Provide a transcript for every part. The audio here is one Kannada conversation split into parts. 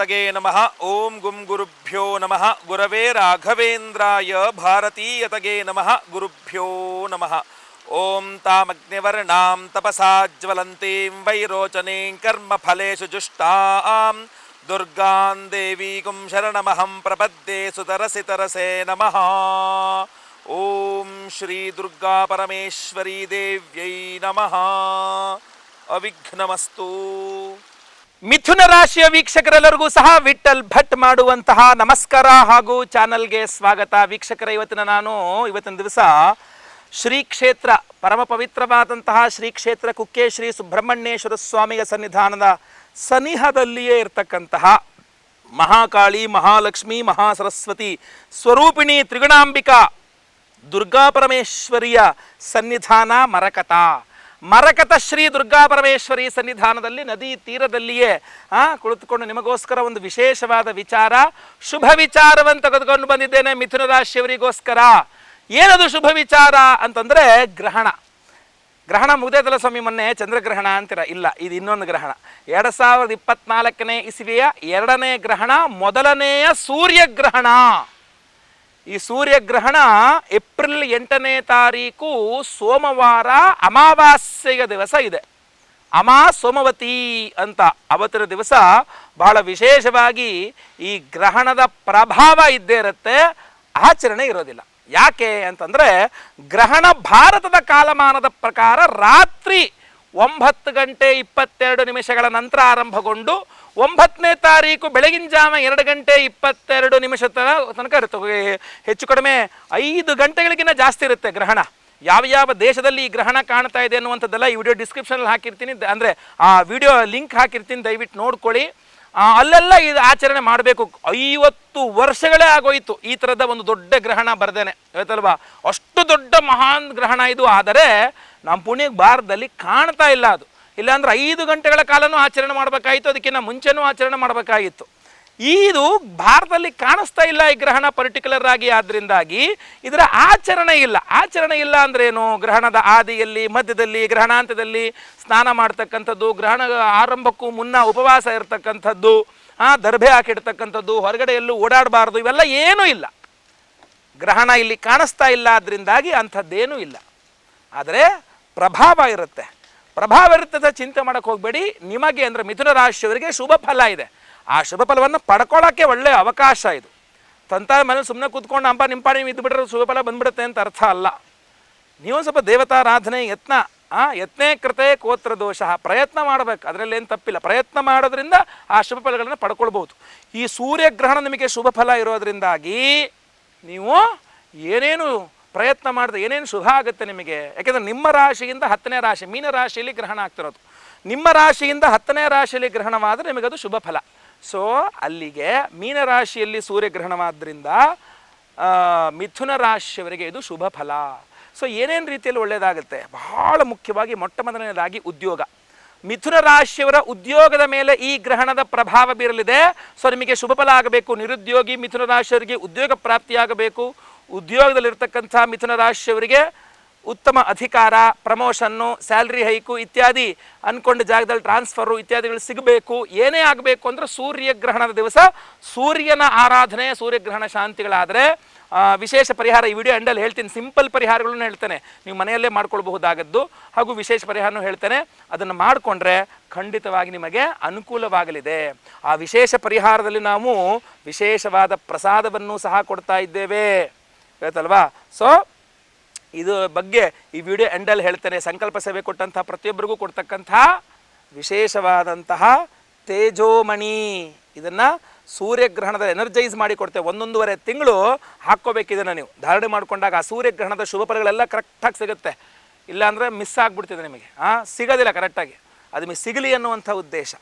गणपतये नमः। ॐ गुं गुरुभ्यो नमः। गुरवे राघवेन्द्राय भारतीयतये नमः। गुरुभ्यो नमः। ओं तामग्निवर्णां तपसा ज्वलन्तीं वैरोचनीं कर्मफलेषु जुष्टां। दुर्गां देवीकुं शरणमहं प्रपद्ये सुतरसि तरसे श्री दुर्गा परमेश्वरी देव्यै नमः। अविघ्नमस्तु। ಮಿಥುನ ರಾಶಿಯ ವೀಕ್ಷಕರೆಲ್ಲರಿಗೂ ಸಹ ವಿಠಲ್ ಭಟ್ ಮಾಡುವಂತಹ ನಮಸ್ಕಾರ ಹಾಗೂ ಚಾನಲ್ಗೆ ಸ್ವಾಗತ. ವೀಕ್ಷಕರ, ಇವತ್ತಿನ ನಾನು, ಇವತ್ತಿನ ದಿವಸ ಶ್ರೀ ಕ್ಷೇತ್ರ, ಪರಮ ಪವಿತ್ರವಾದಂತಹ ಶ್ರೀ ಕ್ಷೇತ್ರ ಕುಕ್ಕೆ ಶ್ರೀ ಸುಬ್ರಹ್ಮಣ್ಯೇಶ್ವರ ಸ್ವಾಮಿಯ ಸನ್ನಿಧಾನದ ಸನಿಹದಲ್ಲಿಯೇ ಇರತಕ್ಕಂತಹ ಮಹಾಕಾಳಿ, ಮಹಾಲಕ್ಷ್ಮಿ, ಮಹಾಸರಸ್ವತಿ ಸ್ವರೂಪಿಣಿ ತ್ರಿಗುಣಾಂಬಿಕಾ ದುರ್ಗಾ ಪರಮೇಶ್ವರಿಯ ಸನ್ನಿಧಾನ ಮರಕತ. ಮರಕತ ಶ್ರೀ ದುರ್ಗಾ ಪರಮೇಶ್ವರಿ ಸನ್ನಿಧಾನದಲ್ಲಿ, ನದಿ ತೀರದಲ್ಲಿಯೇ, ಆ, ಕುಳಿತುಕೊಂಡು ನಿಮಗೋಸ್ಕರ ಒಂದು ವಿಶೇಷವಾದ ವಿಚಾರ, ಶುಭ ವಿಚಾರವನ್ನು ತೆಗೆದುಕೊಂಡು ಬಂದಿದ್ದೇನೆ ಮಿಥುನ ರಾಶಿಯವರಿಗೋಸ್ಕರ ಏನದು ಶುಭ ವಿಚಾರ ಅಂತಂದ್ರೆ ಗ್ರಹಣ. ಗ್ರಹಣ ಮುಗ್ದೇದಲ್ಲ ಸ್ವಾಮಿ ಮೊನ್ನೆ, ಚಂದ್ರಗ್ರಹಣ ಅಂತೀರ? ಇಲ್ಲ, ಇದು ಇನ್ನೊಂದು ಗ್ರಹಣ. ಎರಡು ಸಾವಿರದ ಇಪ್ಪತ್ನಾಲ್ಕನೇ ಇಸವಿಯ ಎರಡನೇ ಗ್ರಹಣ, ಮೊದಲನೆಯ ಸೂರ್ಯಗ್ರಹಣ. ಈ ಸೂರ್ಯಗ್ರಹಣ ಏಪ್ರಿಲ್ ಎಂಟನೇ ತಾರೀಕು ಸೋಮವಾರ ಅಮಾವಾಸ್ಯೆಯ ದಿವಸ ಇದೆ. ಅಮಾ ಸೋಮವತಿ ಅಂತ ಅವತ್ತಿನ ದಿವಸ ಬಹಳ ವಿಶೇಷವಾಗಿ ಈ ಗ್ರಹಣದ ಪ್ರಭಾವ ಇದ್ದೇ ಇರುತ್ತೆ, ಆಚರಣೆ ಇರೋದಿಲ್ಲ. ಯಾಕೆ ಅಂತಂದರೆ ಗ್ರಹಣ ಭಾರತದ ಕಾಲಮಾನದ ಪ್ರಕಾರ ರಾತ್ರಿ ಒಂಬತ್ತು ಗಂಟೆ ಇಪ್ಪತ್ತೆರಡು ನಿಮಿಷಗಳ ನಂತರ ಆರಂಭಗೊಂಡು ಒಂಬತ್ತನೇ ತಾರೀಕು ಬೆಳಗಿನ ಜಾವ ಎರಡು ಗಂಟೆ ಇಪ್ಪತ್ತೆರಡು ನಿಮಿಷ ತನಕ ಇರುತ್ತೆ. ಹೆಚ್ಚು ಕಡಿಮೆ ಐದು ಗಂಟೆಗಳಿಗಿಂತ ಜಾಸ್ತಿ ಇರುತ್ತೆ ಗ್ರಹಣ. ಯಾವ ಯಾವ ದೇಶದಲ್ಲಿ ಈ ಗ್ರಹಣ ಕಾಣ್ತಾ ಇದೆ ಅನ್ನುವಂಥದ್ದೆಲ್ಲ ಈ ವಿಡಿಯೋ ಡಿಸ್ಕ್ರಿಪ್ಷನಲ್ಲಿ ಹಾಕಿರ್ತೀನಿ. ಅಂದರೆ ಆ ವಿಡಿಯೋ ಲಿಂಕ್ ಹಾಕಿರ್ತೀನಿ, ದಯವಿಟ್ಟು ನೋಡ್ಕೊಳ್ಳಿ. ಅಲ್ಲೆಲ್ಲ ಇದು ಆಚರಣೆ ಮಾಡಬೇಕು. ಐವತ್ತು ವರ್ಷಗಳೇ ಆಗೋಯ್ತು ಈ ಥರದ ಒಂದು ದೊಡ್ಡ ಗ್ರಹಣ ಬರ್ದೇನೆ. ಆಯ್ತಲ್ವಾ ಅಷ್ಟು ದೊಡ್ಡ ಮಹಾನ್ ಗ್ರಹಣ ಇದು. ಆದರೆ, ನಮ್ಮ ಪುಣ್ಯ ಭಾರತದಲ್ಲಿ ಕಾಣ್ತಾ ಇಲ್ಲ ಅದು. ಇಲ್ಲಾಂದ್ರೆ ಐದು ಗಂಟೆಗಳ ಕಾಲನೂ ಆಚರಣೆ ಮಾಡಬೇಕಾಯಿತು ಅದಕ್ಕಿಂತ ಮುಂಚೆನೂ ಆಚರಣೆ ಮಾಡಬೇಕಾಗಿತ್ತು. ಇದು ಭಾರತದಲ್ಲಿ ಕಾಣಿಸ್ತಾ ಇಲ್ಲ ಈ ಗ್ರಹಣ ಪರ್ಟಿಕ್ಯುಲರ್ ಆಗಿ ಆದ್ರಿಂದಾಗಿ ಇದರ ಆಚರಣೆ ಇಲ್ಲ. ಆಚರಣೆ ಇಲ್ಲ ಅಂದ್ರೆ ಏನು ಗ್ರಹಣದ ಆದಿಯಲ್ಲಿ, ಮಧ್ಯದಲ್ಲಿ ಗ್ರಹಣಾಂತದಲ್ಲಿ ಸ್ನಾನ ಮಾಡ್ತಕ್ಕಂಥದ್ದು, ಗ್ರಹಣ ಆರಂಭಕ್ಕೂ ಮುನ್ನ ಉಪವಾಸ ಇರತಕ್ಕಂಥದ್ದು, ಆ, ದರ್ಭೆ ಹಾಕಿಡ್ತಕ್ಕಂಥದ್ದು, ಹೊರಗಡೆ ಎಲ್ಲೂ ಓಡಾಡಬಾರ್ದು, ಇವೆಲ್ಲ ಏನೂ ಇಲ್ಲ. ಗ್ರಹಣ ಇಲ್ಲಿ ಕಾಣಿಸ್ತಾ ಇಲ್ಲ ಅದರಿಂದಾಗಿ ಅಂಥದ್ದೇನೂ ಇಲ್ಲ. ಆದರೆ ಪ್ರಭಾವ ಇರುತ್ತೆ. ಪ್ರಭಾವ ಇರ್ತದೆ ಚಿಂತೆ ಮಾಡಕ್ಕೆ ಹೋಗಬೇಡಿ. ನಿಮಗೆ ಅಂದರೆ ಮಿಥುನ ರಾಶಿಯವರಿಗೆ ಶುಭ ಫಲ ಇದೆ. ಆ ಶುಭ ಫಲವನ್ನು ಪಡ್ಕೊಳ್ಳೋಕ್ಕೆ ಒಳ್ಳೆಯ ಅವಕಾಶ ಇದು. ತಂತ ಮನೇಲಿ ಸುಮ್ಮನೆ ಕೂತ್ಕೊಂಡು, ಅಂಬ ನಿಮ್ಮ ನೀವು ಇದ್ದು ಬಿಟ್ರೆ ಶುಭ ಫಲ ಬಂದ್ಬಿಡುತ್ತೆ ಅಂತ ಅರ್ಥ ಅಲ್ಲ. ನೀವು ಸ್ವಲ್ಪ ದೇವತಾರಾಧನೆ ಯತ್ನ, ಆ, ಯತ್ನೇ ಕೃತೆ ಕೋತ್ರ ದೋಷ, ಪ್ರಯತ್ನ ಮಾಡಬೇಕು. ಅದರಲ್ಲಿ ಏನು ತಪ್ಪಿಲ್ಲ. ಪ್ರಯತ್ನ ಮಾಡೋದ್ರಿಂದ ಆ ಶುಭ ಫಲಗಳನ್ನು ಪಡ್ಕೊಳ್ಬೋದು ಈ ಸೂರ್ಯಗ್ರಹಣ ನಿಮಗೆ ಶುಭ ಫಲ ಇರೋದ್ರಿಂದಾಗಿ ನೀವು ಏನೇನು ಪ್ರಯತ್ನ ಮಾಡಿದ್ರೆ ಏನೇನು ಶುಭ ಆಗುತ್ತೆ ನಿಮಗೆ? ಯಾಕೆಂದರೆ ನಿಮ್ಮ ರಾಶಿಯಿಂದ ಹತ್ತನೇ ರಾಶಿ ಮೀನ ರಾಶಿಯಲ್ಲಿ ಗ್ರಹಣ ಆಗ್ತಿರೋದು. ನಿಮ್ಮ ರಾಶಿಯಿಂದ ಹತ್ತನೇ ರಾಶಿಯಲ್ಲಿ ಗ್ರಹಣವಾದರೆ ನಿಮಗದು ಶುಭ ಫಲ. ಸೊ ಅಲ್ಲಿಗೆ ಮೀನ ರಾಶಿಯಲ್ಲಿ ಸೂರ್ಯಗ್ರಹಣವಾದ್ರಿಂದ ಆ, ಮಿಥುನ ರಾಶಿಯವರಿಗೆ ಇದು ಶುಭ ಫಲ. ಸೊ ಏನೇನು ರೀತಿಯಲ್ಲಿ ಒಳ್ಳೆಯದಾಗುತ್ತೆ ಬಹಳ ಮುಖ್ಯವಾಗಿ ಮೊಟ್ಟ ಮೊದಲನೇದಾಗಿ ಉದ್ಯೋಗ. ಮಿಥುನ ರಾಶಿಯವರ ಉದ್ಯೋಗದ ಮೇಲೆ ಈ ಗ್ರಹಣದ ಪ್ರಭಾವ ಬೀರಲಿದೆ. ಸೊ ನಿಮಗೆ ಶುಭ ಫಲ ಆಗಬೇಕು. ನಿರುದ್ಯೋಗಿ ಮಿಥುನ ರಾಶಿಯವರಿಗೆ ಉದ್ಯೋಗ ಪ್ರಾಪ್ತಿಯಾಗಬೇಕು. ಉದ್ಯೋಗದಲ್ಲಿರ್ತಕ್ಕಂಥ ಮಿಥುನ ರಾಶಿಯವರಿಗೆ ಉತ್ತಮ ಅಧಿಕಾರ, ಪ್ರಮೋಷನ್ನು, ಸ್ಯಾಲ್ರಿ ಹೈಕು ಇತ್ಯಾದಿ ಅನ್ಕೊಂಡ ಜಾಗದಲ್ಲಿ ಟ್ರಾನ್ಸ್ಫರು ಇತ್ಯಾದಿಗಳು ಸಿಗಬೇಕು, ಏನೇ ಆಗಬೇಕು ಅಂದ್ರೆ ಸೂರ್ಯಗ್ರಹಣದ ದಿವಸ ಸೂರ್ಯನ ಆರಾಧನೆ, ಸೂರ್ಯಗ್ರಹಣ ಶಾಂತಿಗಳಾದರೆ ವಿಶೇಷ ಪರಿಹಾರ ಈ ವಿಡಿಯೋ ಎಂಡಲ್ಲಿ ಹೇಳ್ತೀನಿ. ಸಿಂಪಲ್ ಪರಿಹಾರಗಳನ್ನು ಹೇಳ್ತೇನೆ. ನೀವು ಮನೆಯಲ್ಲೇ ಮಾಡ್ಕೊಳ್ಬಹುದಾಗದ್ದು ಹಾಗೂ ವಿಶೇಷ ಪರಿಹಾರನೂ ಹೇಳ್ತೇನೆ. ಅದನ್ನು ಮಾಡಿಕೊಂಡ್ರೆ ಖಂಡಿತವಾಗಿ ನಿಮಗೆ ಅನುಕೂಲವಾಗಲಿದೆ. ಆ ವಿಶೇಷ ಪರಿಹಾರದಲ್ಲಿ ನಾವು ವಿಶೇಷವಾದ ಪ್ರಸಾದವನ್ನು ಸಹ ಕೊಡ್ತಾ ಇದ್ದೇವೆ. ಗೊತ್ತಲ್ವಾ ಸೊ ಇದು ಬಗ್ಗೆ ಈ ವಿಡಿಯೋ ಎಂಡಲ್ಲಿ ಹೇಳ್ತೇನೆ. ಸಂಕಲ್ಪ ಸೇವೆ ಕೊಟ್ಟಂಥ ಪ್ರತಿಯೊಬ್ಬರಿಗೂ ಕೊಡ್ತಕ್ಕಂಥ ವಿಶೇಷವಾದಂತಹ ತೇಜೋಮಣಿ. ಇದನ್ನು ಸೂರ್ಯಗ್ರಹಣದ ಎನರ್ಜೈಸ್ ಮಾಡಿ ಕೊಡ್ತೇವೆ. ಒಂದೊಂದೂವರೆ ತಿಂಗಳು ಹಾಕ್ಕೋಬೇಕಿದನ್ನು ನೀವು. ಧಾರಣೆ ಮಾಡಿಕೊಂಡಾಗ ಆ ಸೂರ್ಯಗ್ರಹಣದ ಶುಭ ಫಲಗಳೆಲ್ಲ ಕರೆಕ್ಟಾಗಿ ಸಿಗುತ್ತೆ. ಇಲ್ಲಾಂದರೆ ಮಿಸ್ ಆಗಿಬಿಡ್ತಿದೆ ನಿಮಗೆ. ಹಾಂ ಸಿಗೋದಿಲ್ಲ ಕರೆಕ್ಟಾಗಿ ಅದು ನಿಮಗೆ ಸಿಗಲಿ ಅನ್ನುವಂಥ ಉದ್ದೇಶ.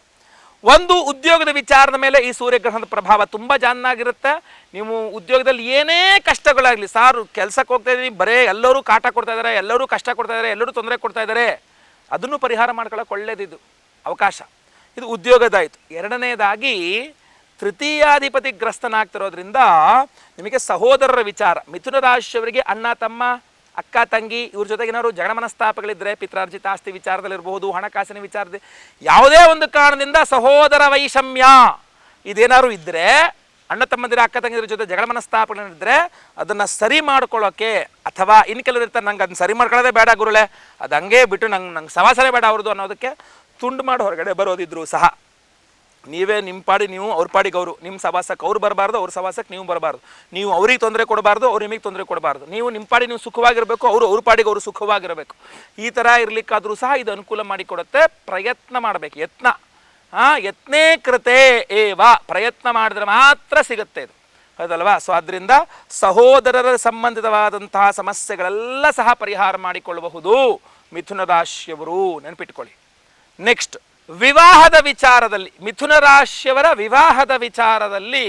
ಒಂದು ಉದ್ಯೋಗದ ವಿಚಾರದ ಮೇಲೆ ಈ ಸೂರ್ಯಗ್ರಹಣದ ಪ್ರಭಾವ ತುಂಬ ಜಾನ್ನಾಗಿರುತ್ತೆ. ನೀವು ಉದ್ಯೋಗದಲ್ಲಿ ಏನೇ ಕಷ್ಟಗಳಾಗಲಿ, ಸಾರು ಕೆಲಸಕ್ಕೆ ಹೋಗ್ತಾ ಇದ್ದೀವಿ ಬರೇ ಎಲ್ಲರೂ ಕಾಟ ಕೊಡ್ತಾ ಇದ್ದಾರೆ, ಎಲ್ಲರೂ ಕಷ್ಟ ಕೊಡ್ತಾ ಇದ್ದಾರೆ, ಎಲ್ಲರೂ ತೊಂದರೆ ಕೊಡ್ತಾ ಇದ್ದಾರೆ, ಅದನ್ನು ಪರಿಹಾರ ಮಾಡ್ಕೊಳ್ಳೋಕೆ ಒಳ್ಳೇದಿದು ಅವಕಾಶ. ಇದು ಉದ್ಯೋಗದಾಯಿತು. ಎರಡನೇದಾಗಿ, ತೃತೀಯಾಧಿಪತಿ ಗ್ರಸ್ತನಾಗ್ತಿರೋದ್ರಿಂದ ನಿಮಗೆ ಸಹೋದರರ ವಿಚಾರ, ಮಿಥುನ ರಾಶಿಯವರಿಗೆ ಅಣ್ಣ, ತಮ್ಮ ಅಕ್ಕ, ತಂಗಿ, ಇವ್ರ ಜೊತೆಗೇನಾದ್ರು ಜಗಳ ಮನಸ್ತಾಪಗಳಿದ್ರೆ ಪಿತ್ರಾರ್ಜಿತ ಆಸ್ತಿ ವಿಚಾರದಲ್ಲಿರ್ಬೋದು ಹಣಕಾಸಿನ ವಿಚಾರದಲ್ಲಿ, ಯಾವುದೇ ಒಂದು ಕಾರಣದಿಂದ ಸಹೋದರ ವೈಷಮ್ಯ ಇದೇನಾದ್ರು ಇದ್ದರೆ ಅಣ್ಣ, ತಮ್ಮಂದಿರ, ಅಕ್ಕ ತಂಗಿದ್ರ ಜೊತೆ ಜಗಳ ಮನಸ್ತಾಪಗಳಿದ್ರೆ ಅದನ್ನು ಸರಿ ಮಾಡ್ಕೊಳ್ಳೋಕೆ ಅಥವಾ ಇನ್ನು ಕೆಲವರು ಇರ್ತಾರೆ, ನಂಗೆ ಅದನ್ನ ಸರಿ ಮಾಡ್ಕೊಳ್ಳೋದೇ ಬೇಡ ಗುರುಳೆ ಅದು ಹಂಗೆ ಬಿಟ್ಟು ನಂಗೆ ನಂಗೆ ಸವಾಸನೆ ಬೇಡ ಅವ್ರದ್ದು ಅನ್ನೋದಕ್ಕೆ ತುಂಡು ಮಾಡಿ ಹೊರಗಡೆ ಬರೋದಿದ್ರು ಸಹ. ನೀವೇ ನಿಮ್ಮ ಪಾಡಿ, ನೀವು ಅವ್ರ ಪಾಡಿಗೆ ಅವರು ನಿಮ್ಮ ಸವಾಸಕ್ಕೆ ಅವ್ರು ಬರಬಾರ್ದು, ಅವ್ರ ಸವಾಸಕ್ಕೆ ನೀವು ಬರಬಾರ್ದು. ನೀವು ಅವ್ರಿಗೆ ತೊಂದರೆ ಕೊಡಬಾರ್ದು, ಅವ್ರು ನಿಮಗೆ ತೊಂದರೆ ಕೊಡಬಾರ್ದು. ನೀವು ನಿಮ್ಮ ಪಾಡಿ ನೀವು ಸುಖವಾಗಿರಬೇಕು, ಅವರು ಅವ್ರ ಪಾಡಿಗೆ ಅವರು ಸುಖವಾಗಿರಬೇಕು. ಈ ಥರ ಇರಲಿಕ್ಕಾದರೂ ಸಹ ಇದು ಅನುಕೂಲ ಮಾಡಿಕೊಡುತ್ತೆ. ಪ್ರಯತ್ನ ಮಾಡಬೇಕು, ಯತ್ನ. ಹಾಂ, ಯತ್ನೇ ಕೃತೆ ಏವ. ಪ್ರಯತ್ನ ಮಾಡಿದ್ರೆ ಮಾತ್ರ ಸಿಗುತ್ತೆ ಇದು. ಹೌದಲ್ವಾ? ಸೊ ಆದ್ದರಿಂದ ಸಹೋದರರ ಸಂಬಂಧಿತವಾದಂತಹ ಸಮಸ್ಯೆಗಳೆಲ್ಲ ಸಹ ಪರಿಹಾರ ಮಾಡಿಕೊಳ್ಳಬಹುದು ಮಿಥುನ ರಾಶಿಯವರು ನೆನಪಿಟ್ಕೊಳ್ಳಿ. ನೆಕ್ಸ್ಟ್ ವಿವಾಹದ ವಿಚಾರದಲ್ಲಿ, ಮಿಥುನ ರಾಶಿಯವರ ವಿವಾಹದ ವಿಚಾರದಲ್ಲಿ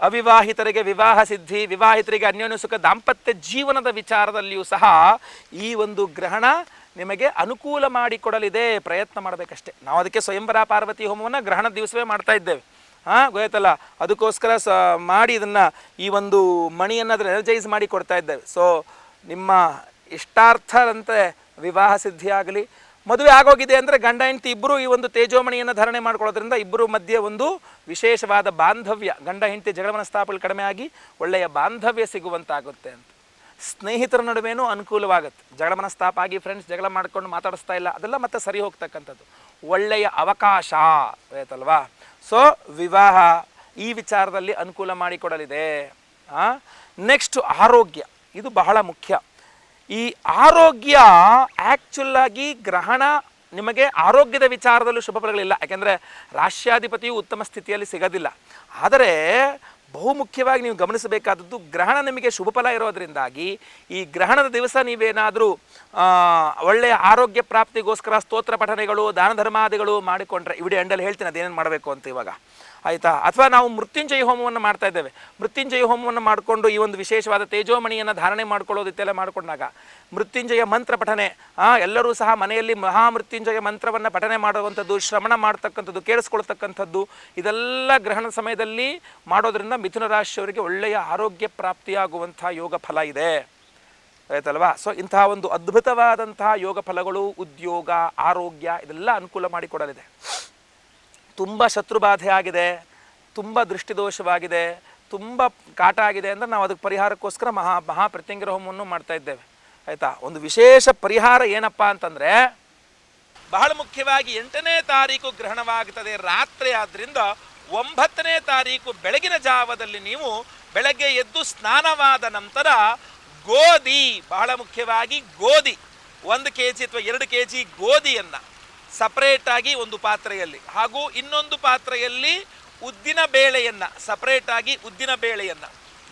ಅವಿವಾಹಿತರಿಗೆ ವಿವಾಹ ಸಿದ್ಧಿ, ವಿವಾಹಿತರಿಗೆ ಅನ್ಯೋನ್ಯ ಸುಖ ದಾಂಪತ್ಯ ಜೀವನದ ವಿಚಾರದಲ್ಲಿಯೂ ಸಹ ಈ ಒಂದು ಗ್ರಹಣ ನಿಮಗೆ ಅನುಕೂಲ ಮಾಡಿಕೊಡಲಿದೆ ಪ್ರಯತ್ನ ಮಾಡಬೇಕಷ್ಟೇ. ನಾವು ಅದಕ್ಕೆ ಸ್ವಯಂವರ ಪಾರ್ವತಿ ಹೋಮವನ್ನು ಗ್ರಹಣ ದಿವಸವೇ ಮಾಡ್ತಾ ಇದ್ದೇವೆ. ಹಾಂ ಗೊತ್ತಲ್ಲ ಅದಕ್ಕೋಸ್ಕರ ಸ ಮಾಡಿ ಇದನ್ನು ಈ ಒಂದು ಮಣಿಯನ್ನು ಅದನ್ನು ಎನರ್ಜೈಸ್ ಮಾಡಿ ಕೊಡ್ತಾ ಇದ್ದೇವೆ. ಸೊ ನಿಮ್ಮ ಇಷ್ಟಾರ್ಥದಂತೆ ವಿವಾಹ ಸಿದ್ಧಿ ಆಗಲಿ ಮದುವೆ ಆಗೋಗಿದೆ ಅಂದರೆ ಗಂಡ, ಹೆಂಡತಿ ಇಬ್ಬರು ಈ ಒಂದು ತೇಜೋಮಣಿಯನ್ನು ಧಾರಣೆ ಮಾಡ್ಕೊಳ್ಳೋದ್ರಿಂದ ಇಬ್ಬರು ಮಧ್ಯೆ ಒಂದು ವಿಶೇಷವಾದ ಬಾಂಧವ್ಯ. ಗಂಡ, ಹೆಂಡತಿ ಜಗಳ ಮನಸ್ತಾಪಲ್ಲಿ ಕಡಿಮೆ ಆಗಿ ಒಳ್ಳೆಯ ಬಾಂಧವ್ಯ ಸಿಗುವಂತಾಗುತ್ತೆ ಅಂತ. ಸ್ನೇಹಿತರ ನಡುವೆನೂ ಅನುಕೂಲವಾಗುತ್ತೆ. ಜಗಳ ಮನಸ್ತಾಪ ಆಗಿ ಫ್ರೆಂಡ್ಸ್ ಜಗಳ ಮಾಡ್ಕೊಂಡು ಮಾತಾಡಿಸ್ತಾ ಇಲ್ಲ, ಅದೆಲ್ಲ ಮತ್ತೆ ಸರಿ ಹೋಗ್ತಕ್ಕಂಥದ್ದು. ಒಳ್ಳೆಯ ಅವಕಾಶ, ಆಯ್ತಲ್ವಾ? ಸೊ ವಿವಾಹ ಈ ವಿಚಾರದಲ್ಲಿ ಅನುಕೂಲ ಮಾಡಿಕೊಡಲಿದೆ. ನೆಕ್ಸ್ಟ್ ಆರೋಗ್ಯ. ಇದು ಬಹಳ ಮುಖ್ಯ. ಈ ಆರೋಗ್ಯ ಆ್ಯಕ್ಚುಲ್ಲಾಗಿ ಗ್ರಹಣ ನಿಮಗೆ ಆರೋಗ್ಯದ ವಿಚಾರದಲ್ಲೂ ಶುಭ ಫಲಗಳಿಲ್ಲ. ಯಾಕೆಂದರೆ ರಾಷ್ಟ್ರಾಧಿಪತಿಯು ಉತ್ತಮ ಸ್ಥಿತಿಯಲ್ಲಿ ಸಿಗೋದಿಲ್ಲ. ಆದರೆ ಬಹುಮುಖ್ಯವಾಗಿ ನೀವು ಗಮನಿಸಬೇಕಾದದ್ದು ಗ್ರಹಣ ನಿಮಗೆ ಶುಭ ಫಲ ಇರೋದರಿಂದಾಗಿ ಈ ಗ್ರಹಣದ ದಿವಸ ನೀವೇನಾದರೂ ಒಳ್ಳೆಯ ಆರೋಗ್ಯ ಪ್ರಾಪ್ತಿಗೋಸ್ಕರ ಸ್ತೋತ್ರ ಪಠನೆಗಳು ದಾನ ಧರ್ಮಾದಿಗಳು ಮಾಡಿಕೊಂಡ್ರೆ ಇವಿಡಿ ಎಂಡಲ್ಲಿ ಹೇಳ್ತೀನಿ, ಅದೇನೇನು ಮಾಡಬೇಕು ಅಂತ ಇವಾಗ. ಆಯಿತಾ? ಅಥವಾ ನಾವು ಮೃತ್ಯುಂಜಯ ಹೋಮವನ್ನು ಮಾಡ್ತಾ ಇದ್ದೇವೆ. ಮೃತ್ಯುಂಜಯ ಹೋಮವನ್ನು ಮಾಡಿಕೊಂಡು ಈ ಒಂದು ವಿಶೇಷವಾದ ತೇಜೋಮಣಿಯನ್ನು ಧಾರಣೆ ಮಾಡ್ಕೊಳ್ಳೋದು ಮಾಡಿಕೊಂಡಾಗ ಮೃತ್ಯುಂಜಯ ಮಂತ್ರ ಪಠನೆ ಎಲ್ಲರೂ ಸಹ ಮನೆಯಲ್ಲಿ ಮಹಾಮೃತ್ಯುಂಜಯ ಮಂತ್ರವನ್ನು ಪಠನೆ ಮಾಡುವಂಥದ್ದು, ಶ್ರವಣ ಮಾಡ್ತಕ್ಕಂಥದ್ದು, ಕೇಳಿಸ್ಕೊಳ್ತಕ್ಕಂಥದ್ದು, ಇದೆಲ್ಲ ಗ್ರಹಣ ಸಮಯದಲ್ಲಿ ಮಾಡೋದರಿಂದ ಮಿಥುನ ರಾಶಿಯವರಿಗೆ ಒಳ್ಳೆಯ ಆರೋಗ್ಯ ಪ್ರಾಪ್ತಿಯಾಗುವಂಥ ಯೋಗ ಫಲ ಇದೆ. ಆಯ್ತಲ್ವಾ? ಸೊ ಇಂತಹ ಒಂದು ಅದ್ಭುತವಾದಂತಹ ಯೋಗ ಫಲಗಳು ಉದ್ಯೋಗ, ಆರೋಗ್ಯ, ಇದೆಲ್ಲ ಅನುಕೂಲ ಮಾಡಿಕೊಡಲಿದೆ. ತುಂಬ ಶತ್ರುಬಾಧೆ ಆಗಿದೆ, ತುಂಬ ದೃಷ್ಟಿದೋಷವಾಗಿದೆ, ತುಂಬ ಕಾಟ ಆಗಿದೆ ಅಂದರೆ ನಾವು ಅದಕ್ಕೆ ಪರಿಹಾರಕ್ಕೋಸ್ಕರ ಮಹಾ ಮಹಾ ಹೋಮವನ್ನು ಮಾಡ್ತಾ ಇದ್ದೇವೆ. ಆಯಿತಾ? ಒಂದು ವಿಶೇಷ ಪರಿಹಾರ ಏನಪ್ಪ ಅಂತಂದರೆ, ಬಹಳ ಮುಖ್ಯವಾಗಿ ಎಂಟನೇ ತಾರೀಕು ಗ್ರಹಣವಾಗುತ್ತದೆ ರಾತ್ರಿ ಆದ್ದರಿಂದ ಒಂಬತ್ತನೇ ತಾರೀಕು ಬೆಳಗಿನ ಜಾವದಲ್ಲಿ ನೀವು ಬೆಳಗ್ಗೆ ಎದ್ದು ಸ್ನಾನವಾದ ನಂತರ ಗೋಧಿ, ಬಹಳ ಮುಖ್ಯವಾಗಿ ಗೋಧಿ, ಒಂದು ಕೆ ಜಿ ಅಥವಾ ಎರಡು ಕೆ ಜಿ ಗೋಧಿಯನ್ನು ಸಪರೇಟಾಗಿ ಒಂದು ಪಾತ್ರೆಯಲ್ಲಿ. ಹಾಗೂ ಇನ್ನೊಂದು ಪಾತ್ರೆಯಲ್ಲಿ ಉದ್ದಿನ ಬೇಳೆಯನ್ನು ಸಪರೇಟಾಗಿ ಉದ್ದಿನ ಬೇಳೆಯನ್ನು.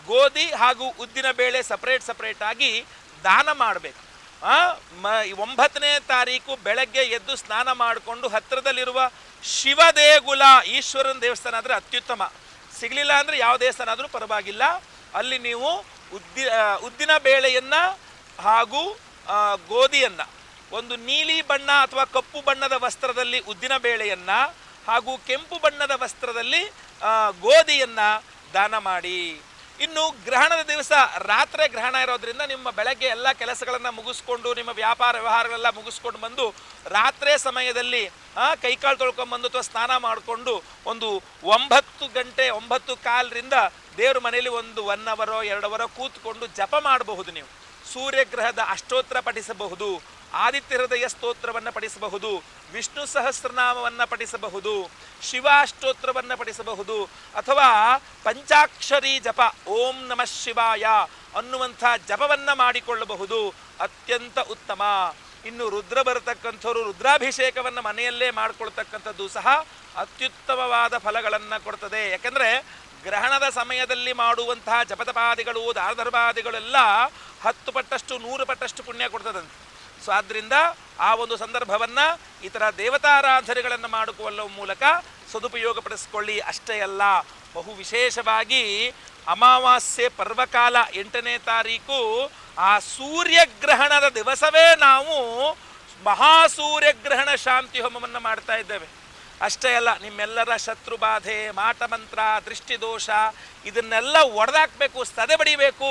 ಗೋಧಿ ಹಾಗೂ ಉದ್ದಿನ ಬೇಳೆ ಸಪ್ರೇಟ್ ಸಪರೇಟಾಗಿ ದಾನ ಮಾಡಬೇಕು. ಮ ಒಂಬತ್ತನೇ ತಾರೀಕು ಬೆಳಗ್ಗೆ ಎದ್ದು ಸ್ನಾನ ಮಾಡಿಕೊಂಡು ಹತ್ತಿರದಲ್ಲಿರುವ ಶಿವ ದೇಗುಲ ಈಶ್ವರನ ದೇವಸ್ಥಾನ ಆದರೆ ಅತ್ಯುತ್ತಮ. ಸಿಗಲಿಲ್ಲ ಅಂದರೆ ಯಾವ ದೇವಸ್ಥಾನ ಆದರೂ ಪರವಾಗಿಲ್ಲ. ಅಲ್ಲಿ ನೀವು ಉದ್ದಿ ಉದ್ದಿನ ಬೇಳೆಯನ್ನು ಹಾಗೂ ಗೋಧಿಯನ್ನು ಒಂದು ನೀಲಿ ಬಣ್ಣ ಅಥವಾ ಕಪ್ಪು ಬಣ್ಣದ ವಸ್ತ್ರದಲ್ಲಿ ಉದ್ದಿನ ಬೇಳೆಯನ್ನು ಹಾಗೂ ಕೆಂಪು ಬಣ್ಣದ ವಸ್ತ್ರದಲ್ಲಿ ಗೋಧಿಯನ್ನು ದಾನ ಮಾಡಿ. ಇನ್ನು ಗ್ರಹಣದ ದಿವಸ ರಾತ್ರಿ ಗ್ರಹಣ ಇರೋದ್ರಿಂದ ನಿಮ್ಮ ಬೆಳಗ್ಗೆ ಎಲ್ಲ ಕೆಲಸಗಳನ್ನು ಮುಗಿಸ್ಕೊಂಡು, ನಿಮ್ಮ ವ್ಯಾಪಾರ ವ್ಯವಹಾರಗಳೆಲ್ಲ ಮುಗಿಸ್ಕೊಂಡು ಬಂದು ರಾತ್ರಿ ಸಮಯದಲ್ಲಿ ಕೈಕಾಲು ತೊಳ್ಕೊಂಬಂದು ಅಥವಾ ಸ್ನಾನ ಮಾಡಿಕೊಂಡು ಒಂದು ಒಂಬತ್ತು ಗಂಟೆ, ಒಂಬತ್ತು ಕಾಲರಿಂದ ದೇವ್ರ ಮನೆಯಲ್ಲಿ ಒಂದು ಒನ್ ಅವರೋ ಎರಡು ಅವರೋ ಕೂತ್ಕೊಂಡು ಜಪ ಮಾಡಬಹುದು ನೀವು. ಸೂರ್ಯಗ್ರಹದ ಅಷ್ಟೋತ್ತರ ಪಠಿಸಬಹುದು. ಆದಿತ್ಯ ಹೃದಯ ಸ್ತೋತ್ರವನ್ನು ಪಠಿಸಬಹುದು, ವಿಷ್ಣು ಸಹಸ್ರನಾಮವನ್ನು ಪಠಿಸಬಹುದು ಶಿವಾಷ್ಟೋತ್ರವನ್ನು ಪಠಿಸಬಹುದು, ಅಥವಾ ಪಂಚಾಕ್ಷರಿ ಜಪ, ಓಂ ನಮಃ ಶಿವಾಯ ಅನ್ನುವಂಥ ಜಪವನ್ನು ಮಾಡಿಕೊಳ್ಳಬಹುದು, ಅತ್ಯಂತ ಉತ್ತಮ. ಇನ್ನು ರುದ್ರ ಬರತಕ್ಕಂಥವ್ರು ರುದ್ರಾಭಿಷೇಕವನ್ನು ಮನೆಯಲ್ಲೇ ಮಾಡಿಕೊಳ್ತಕ್ಕಂಥದ್ದು ಸಹ ಅತ್ಯುತ್ತಮವಾದ ಫಲಗಳನ್ನು ಕೊಡ್ತದೆ. ಯಾಕೆಂದರೆ ಗ್ರಹಣದ ಸಮಯದಲ್ಲಿ ಮಾಡುವಂತಹ ಜಪತಪಾದಿಗಳು, ದಾರಧರ್ಮಾದಿಗಳೆಲ್ಲ ಹತ್ತು ಪಟ್ಟಷ್ಟು, ನೂರು ಪಟ್ಟಷ್ಟು ಪುಣ್ಯ ಕೊಡ್ತದಂತೆ. ಸೊ ಆದ್ದರಿಂದ ಆ ಒಂದು ಸಂದರ್ಭವನ್ನು ಈ ಥರ ದೇವತಾರಾಧನೆಗಳನ್ನು ಮಾಡಿಕೊಳ್ಳುವ ಮೂಲಕ ಸದುಪಯೋಗ ಪಡಿಸ್ಕೊಳ್ಳಿ ಅಷ್ಟೇ ಅಲ್ಲ, ಬಹು ವಿಶೇಷವಾಗಿ ಅಮಾವಾಸ್ಯೆ ಪರ್ವಕಾಲ ಎಂಟನೇ ತಾರೀಕು ಆ ಸೂರ್ಯಗ್ರಹಣದ ದಿವಸವೇ ನಾವು ಮಹಾಸೂರ್ಯಗ್ರಹಣ ಶಾಂತಿ ಹೋಮವನ್ನು ಮಾಡ್ತಾ ಇದ್ದೇವೆ. ಅಷ್ಟೇ ಅಲ್ಲ, ನಿಮ್ಮೆಲ್ಲರ ಶತ್ರು ಬಾಧೆ ಮಾಟಮಂತ್ರ, ದೃಷ್ಟಿದೋಷ, ಇದನ್ನೆಲ್ಲ ಒಡೆದಾಕಬೇಕು ಸದೆ ಬಡಿಬೇಕು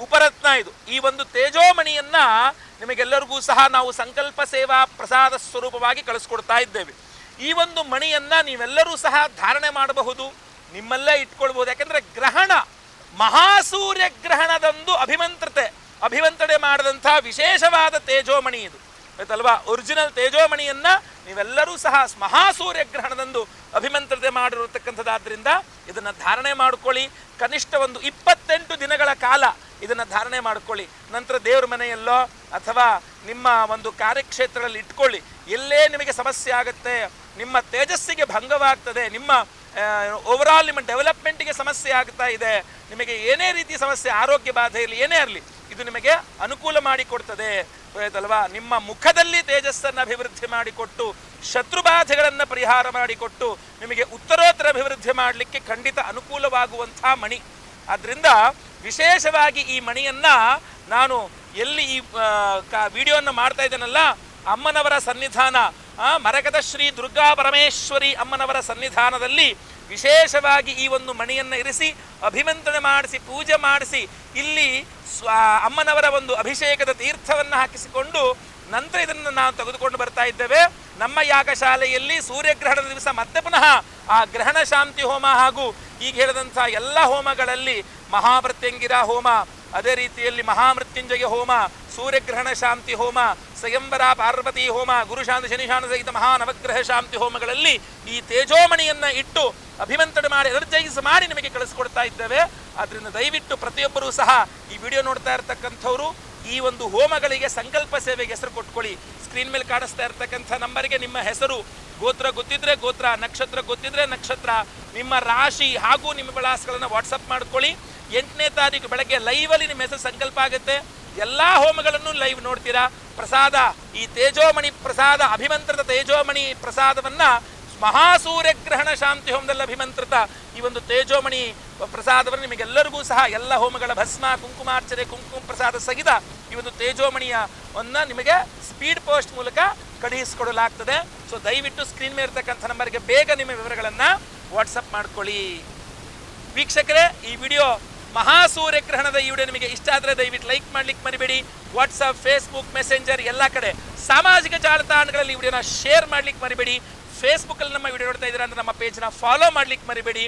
ಉಪರತ್ನ ಇದು. ಈ ಒಂದು ತೇಜೋಮಣಿಯನ್ನ ನಿಮಗೆಲ್ಲರಿಗೂ ಸಹ ನಾವು ಸಂಕಲ್ಪ ಸೇವಾ ಪ್ರಸಾದ ಸ್ವರೂಪವಾಗಿ ಕಳಿಸ್ಕೊಡ್ತಾ ಇದ್ದೇವೆ. ಈ ಒಂದು ಮಣಿಯನ್ನ ನೀವೆಲ್ಲರೂ ಸಹ ಧಾರಣೆ ಮಾಡಬಹುದು, ನಿಮ್ಮಲ್ಲೇ ಇಟ್ಕೊಳ್ಬಹುದು. ಯಾಕಂದ್ರೆ ಗ್ರಹಣ ಮಹಾಸೂರ್ಯ ಗ್ರಹಣದಂದು ಅಭಿಮಂತ್ರತೆ ಅಭಿಮಂತ್ರಣೆ ಮಾಡಿದಂಥ ವಿಶೇಷವಾದ ತೇಜೋಮಣಿ ಇದು. ಆಯ್ತಲ್ವಾ? ಒರಿಜಿನಲ್ ತೇಜೋಮಣಿಯನ್ನ ನೀವೆಲ್ಲರೂ ಸಹ ಮಹಾಸೂರ್ಯ ಗ್ರಹಣದಂದು ಅಭಿಮಂತ್ರತೆ ಮಾಡಿರತಕ್ಕಂಥದ್ದಾದ್ರಿಂದ ಇದನ್ನು ಧಾರಣೆ ಮಾಡ್ಕೊಳ್ಳಿ. ಕನಿಷ್ಠ ಒಂದು ಇಪ್ಪತ್ತೆಂಟು ದಿನಗಳ ಕಾಲ ಇದನ್ನು ಧಾರಣೆ ಮಾಡ್ಕೊಳ್ಳಿ. ನಂತರ ದೇವ್ರ ಮನೆಯಲ್ಲೋ ಅಥವಾ ನಿಮ್ಮ ಒಂದು ಕಾರ್ಯಕ್ಷೇತ್ರದಲ್ಲಿ ಇಟ್ಕೊಳ್ಳಿ. ಎಲ್ಲೇ ನಿಮಗೆ ಸಮಸ್ಯೆ ಆಗುತ್ತೆ, ನಿಮ್ಮ ತೇಜಸ್ಸಿಗೆ ಭಂಗವಾಗ್ತದೆ, ನಿಮ್ಮ ಓವರಾಲ್ ನಿಮ್ಮ ಡೆವಲಪ್ಮೆಂಟಿಗೆ ಸಮಸ್ಯೆ ಆಗ್ತಾ ಇದೆ, ನಿಮಗೆ ಏನೇ ರೀತಿ ಸಮಸ್ಯೆ, ಆರೋಗ್ಯ ಬಾಧೆ ಇರಲಿ, ಏನೇ ಇರಲಿ ಇದು ನಿಮಗೆ ಅನುಕೂಲ ಮಾಡಿಕೊಡ್ತದೆ. ಗೊತ್ತಾಯ್ತಲ್ವಾ? ನಿಮ್ಮ ಮುಖದಲ್ಲಿ ತೇಜಸ್ಸನ್ನು ಅಭಿವೃದ್ಧಿ ಮಾಡಿಕೊಟ್ಟು, ಶತ್ರು ಬಾಧೆಗಳನ್ನು ಪರಿಹಾರ ಮಾಡಿಕೊಟ್ಟು, ನಿಮಗೆ ಉತ್ತರೋತ್ತರ ಅಭಿವೃದ್ಧಿ ಮಾಡಲಿಕ್ಕೆ ಖಂಡಿತ ಅನುಕೂಲವಾಗುವಂಥ ಮಣಿ. ಆದ್ದರಿಂದ ವಿಶೇಷವಾಗಿ ಈ ಮಣಿಯನ್ನು ನಾನು ಎಲ್ಲಿ ಈ ವಿಡಿಯೋವನ್ನು ಮಾಡ್ತಾ ಇದ್ದೇನಲ್ಲ ಅಮ್ಮನವರ ಸನ್ನಿಧಾನ ಮರಗದ ಶ್ರೀ ದುರ್ಗಾ ಪರಮೇಶ್ವರಿ ಅಮ್ಮನವರ ಸನ್ನಿಧಾನದಲ್ಲಿ ವಿಶೇಷವಾಗಿ ಈ ಒಂದು ಮಣಿಯನ್ನು ಇರಿಸಿ, ಅಭಿಮಂತ್ರಣ ಮಾಡಿಸಿ, ಪೂಜೆ ಮಾಡಿಸಿ, ಇಲ್ಲಿ ಸ್ವ, ಅಮ್ಮನವರ ಒಂದು ಅಭಿಷೇಕದ ತೀರ್ಥವನ್ನು ಹಾಕಿಸಿಕೊಂಡು ನಂತರ ಇದನ್ನು ನಾವು ತೆಗೆದುಕೊಂಡು ಬರ್ತಾ ಇದ್ದೇವೆ. ನಮ್ಮ ಯಾಗಶಾಲೆಯಲ್ಲಿ ಸೂರ್ಯಗ್ರಹಣದ ದಿವಸ ಮತ್ತೆ ಪುನಃ ಆ ಗ್ರಹಣ ಶಾಂತಿ ಹೋಮ ಹಾಗೂ ಈಗ ಹೇಳಿದಂಥ ಎಲ್ಲ ಹೋಮಗಳಲ್ಲಿ ಮಹಾಮೃತ್ಯಂಗಿರ ಹೋಮ, ಅದೇ ರೀತಿಯಲ್ಲಿ ಮಹಾಮೃತ್ಯುಂಜಯ ಹೋಮ ಸೂರ್ಯಗ್ರಹಣ ಶಾಂತಿ ಹೋಮ, ಸ್ವಯಂವರ ಪಾರ್ವತಿ ಹೋಮ, ಗುರುಶಾಂತಿ ಶನಿಶಾನ ಸಹಿತ ಮಹಾ ನವಗ್ರಹ ಶಾಂತಿ ಹೋಮಗಳಲ್ಲಿ ಈ ತೇಜೋಮಣಿಯನ್ನು ಇಟ್ಟು ಅಭಿಮಂತ್ರಣ ಮಾಡಿ ಎನರ್ಜೈಸ್ ಮಾಡಿ ನಿಮಗೆ ಕಳಿಸ್ಕೊಡ್ತಾ ಇದ್ದೇವೆ. ಆದ್ದರಿಂದ ದಯವಿಟ್ಟು ಪ್ರತಿಯೊಬ್ಬರೂ ಸಹ ಈ ವಿಡಿಯೋ ನೋಡ್ತಾ ಇರತಕ್ಕಂಥವ್ರು, ಈ ಒಂದು ಹೋಮಗಳಿಗೆ ಸಂಕಲ್ಪ ಸೇವೆಗೆ ಹೆಸರು ಕೊಟ್ಕೊಳ್ಳಿ. ಸ್ಕ್ರೀನ್ ಮೇಲೆ ಕಾಣಿಸ್ತಾ ಇರತಕ್ಕಂಥ ನಂಬರ್ಗೆ ನಿಮ್ಮ ಹೆಸರು, ಗೋತ್ರ ಗೊತ್ತಿದ್ರೆ ಗೋತ್ರ, ನಕ್ಷತ್ರ ಗೊತ್ತಿದ್ರೆ ನಕ್ಷತ್ರ, ನಿಮ್ಮ ರಾಶಿ ಹಾಗೂ ನಿಮ್ಮ ವಿಳಾಸಗಳನ್ನು ವಾಟ್ಸಪ್ ಮಾಡ್ಕೊಳ್ಳಿ. ಎಂಟನೇ ತಾರೀಕು ಬೆಳಗ್ಗೆ ಲೈವಲ್ಲಿ ನಿಮ್ಮ ಹೆಸರು ಸಂಕಲ್ಪ ಆಗುತ್ತೆ. ಎಲ್ಲಾ ಹೋಮಗಳನ್ನು ಲೈವ್ ನೋಡ್ತೀರಾ? ಪ್ರಸಾದ, ಈ ತೇಜೋಮಣಿ ಪ್ರಸಾದ ಅಭಿಮಂತ್ರಿತ ತೇಜೋಮಣಿ ಪ್ರಸಾದವನ್ನ ಮಹಾಸೂರ್ಯಗ್ರಹಣ ಶಾಂತಿ ಹೋಮದಲ್ಲಿ ಅಭಿಮಂತ್ರಿತ ಈ ಒಂದು ತೇಜೋಮಣಿ ಪ್ರಸಾದವನ್ನು ನಿಮಗೆಲ್ಲರಿಗೂ ಸಹ ಎಲ್ಲ ಹೋಮಗಳ ಭಸ್ಮ ಕುಂಕುಮಾರ್ಚನೆ ಕುಂಕುಮ ಪ್ರಸಾದ ಸಹಿತ ಈ ಒಂದು ತೇಜೋಮಣಿಯ ಒಂದ ನಿಮಗೆ ಸ್ಪೀಡ್ ಪೋಸ್ಟ್ ಮೂಲಕ ಕಳುಹಿಸಿಕೊಡಲಾಗ್ತದೆ. ಸೊ ದಯವಿಟ್ಟು ಸ್ಕ್ರೀನ್ ಮೇಲೆ ಇರ್ತಕ್ಕಂಥ ನಂಬರ್ಗೆ ಬೇಗ ನಿಮ್ಮ ವಿವರಗಳನ್ನು ವಾಟ್ಸಪ್ ಮಾಡ್ಕೊಳ್ಳಿ. ವೀಕ್ಷಕರೇ, ಈ ವಿಡಿಯೋ ಮಹಾಸೂರ್ಯಗ್ರಹಣದ ಈ ವಿಡಿಯೋ ನಿಮಗೆ ಇಷ್ಟ ಆದರೆ ದಯವಿಟ್ಟು ಲೈಕ್ ಮಾಡ್ಲಿಕ್ಕೆ ಮರಿಬೇಡಿ. ವಾಟ್ಸಪ್ ಫೇಸ್ಬುಕ್ ಮೆಸೆಂಜರ್ ಎಲ್ಲ ಕಡೆ ಸಾಮಾಜಿಕ ಜಾಲತಾಣಗಳಲ್ಲಿ ಈ ವಿಡಿಯೋನ ಶೇರ್ ಮಾಡ್ಲಿಕ್ಕೆ ಮರಿಬೇಡಿ. ಫೇಸ್ಬುಕ್ಕಲ್ಲಿ ನಮ್ಮ ವಿಡಿಯೋ ನೋಡ್ತಾ ಇದ್ದೀರಾ ಅಂದರೆ ನಮ್ಮ ಪೇಜ್ನ ಫಾಲೋ ಮಾಡ್ಲಿಕ್ಕೆ ಮರಿಬೇಡಿ.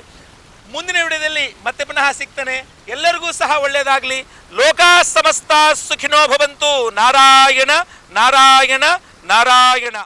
ಮುಂದಿನ ವಿಡಿಯೋದಲ್ಲಿ ಮತ್ತೆ ಪುನಃ ಸಿಗ್ತಾನೆ. ಎಲ್ಲರಿಗೂ ಸಹ ಒಳ್ಳೆಯದಾಗಲಿ ಲೋಕ ಸಮಸ್ತ ಸುಖಿನೋ ಭವಂತು. ನಾರಾಯಣ ನಾರಾಯಣ ನಾರಾಯಣ.